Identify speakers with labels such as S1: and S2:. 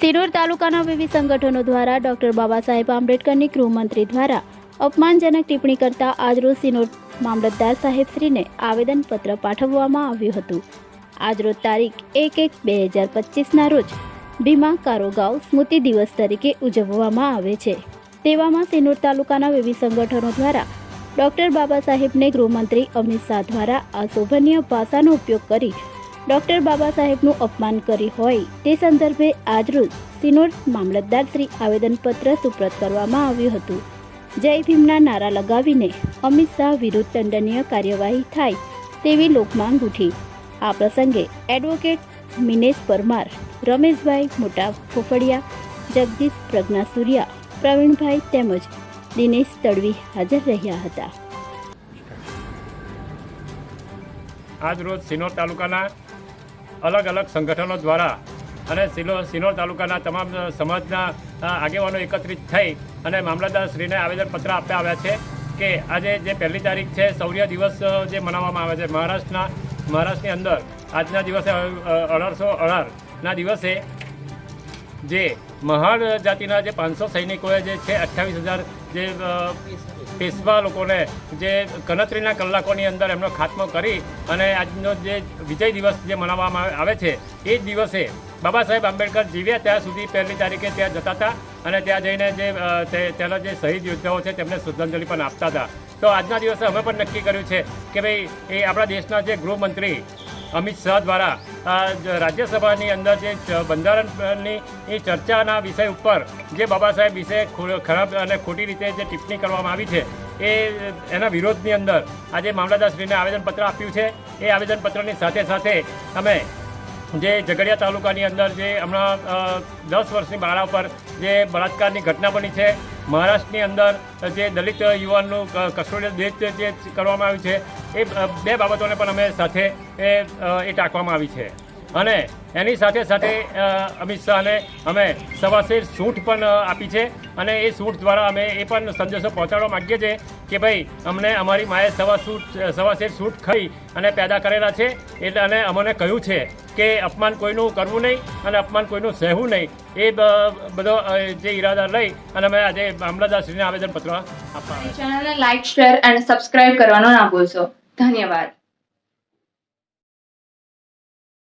S1: સિરોર તાલુકાના વિવિધ સંગઠનો દ્વારા ડોક્ટર બાબા સાહેબ આંબેડકરની ગૃહમંત્રી દ્વારા અપમાનજનક ટિપ્પણી કરતા આજરોજ સિનોર મામલતદાર સાહેબશ્રીને આવેદનપત્ર પાઠવવામાં આવ્યું હતું. આજરોજ તારીખ એક એક બે હજાર પચીસના રોજ ભીમા કારોગાવ સ્મૃતિ દિવસ તરીકે ઉજવવામાં આવે છે. તેવામાં સિનોર તાલુકાના વિવિધ સંગઠનો દ્વારા ડોક્ટર બાબા સાહેબને ગૃહમંત્રી અમિત શાહ દ્વારા અશોભનીય ભાષાનો ઉપયોગ કરી ડોક્ટર બાબા સાહેબનું અપમાન કરી હોય તે સંદર્ભે આજરોજ સિનોર મામલતદાર શ્રી આવેદનપત્ર સુપ્રત કરવામાં આવ્યું હતું. જય ભીમના નારા લગાવીને અમિત શાહ વિરુદ્ધ દંડનીય કાર્યવાહી થાય તેવી લોકમાંગ ઉઠી. આ પ્રસંગે એડવોકેટ મિનેશ પરમાર, રમેશભાઈ મોટા ફોફડિયા, જગદીશ પ્રજ્ઞા સૂર્યા પ્રવીણભાઈ તેમજ દિનેશ તડવી હાજર રહ્યા હતા.
S2: આજ રોજ સિનોર તાલુકાના અલગ અલગ સંગઠનો દ્વારા અને સિલો, સિનોર તાલુકાના તમામ સમાજના આગેવાનો એકત્રિત થઈ અને મામલતદારશ્રીને આવેદનપત્ર આપ્યા આવ્યા છે કે આજે જે પહેલી તારીખ છે, શૌર્ય દિવસ જે મનાવવામાં આવે છે. મહારાષ્ટ્રના, મહારાષ્ટ્રની અંદર આજના દિવસે અઢારસો અઢારના દિવસે જે મહાન જાતિના જે પાંચસો સૈનિકોએ જે છે અઠ્ઠાવીસ હજાર જે પેશવા લોકોને જે ગણતરીના કલાકોની અંદર એમનો ખાત્મો કરી અને આજનો જે વિજય દિવસ જે મનાવવામાં આવે છે એ જ દિવસે બાબા સાહેબ આંબેડકર જીવ્યા ત્યાં સુધી પહેલી તારીખે ત્યાં જતા હતા અને ત્યાં જઈને જે અ, તે- ત્યાંના જે શહીદ યોદ્ધાઓ છે તેમને શ્રદ્ધાંજલિ પણ આપતા હતા. તો આજના દિવસે અમે પણ નક્કી કર્યું છે કે ભાઈ એ આપણા દેશના જે ગૃહમંત્રી અમિત શાહ દ્વારા રાજ્યસભાની અંદર જે બંધારણની ચર્ચાના વિષય ઉપર જે બાબા સાહેબ વિશે ખરાબ અને ખોટી રીતે જે ટિપ્પણી કરવામાં આવી છે, એ એના વિરોધની અંદર આજે મામલતદારશ્રીને આવેદનપત્ર આપ્યું છે. એ આવેદનપત્રની સાથે સાથે અમે જે ઝઘડિયા તાલુકાની અંદર જે હમણાં દસ વર્ષની બાળા ઉપર જે બળાત્કારની ઘટના બની છે, મહારાષ્ટ્રની અંદર જે દલિત યુવાનનું કસ્ટોડિયલ ડેથ જે કરવામાં આવ્યું છે એ બે બાબતોને પણ અમે સાથે, એ એ ટાંકવામાં આવી છે. અને એની સાથે સાથે અમિત શાહને અમે સવાશેર છૂટ પણ આપી છે. અને એ છૂટ દ્વારા અમે એ પણ સંદેશો પહોંચાડવા માગીએ છીએ કે ભાઈ, અમને અમારી માએ સવા સૂટ સવાશેર સૂટ ખાઈ અને પેદા કરેલા છે. એટલે અને અમને કહ્યું છે કે અપમાન કોઈનું કરવું નહીં અને અપમાન કોઈનું સહેવું નહીં. એ બધો જે ઈરાદા લઈ અને અમે આજે મામલતદારશ્રીને આવેદનપત્ર આપવા.
S3: ચેનલને લાઇક શેર અને સબસ્ક્રાઇબ કરવાનું ના ભૂલશો. ધન્યવાદ.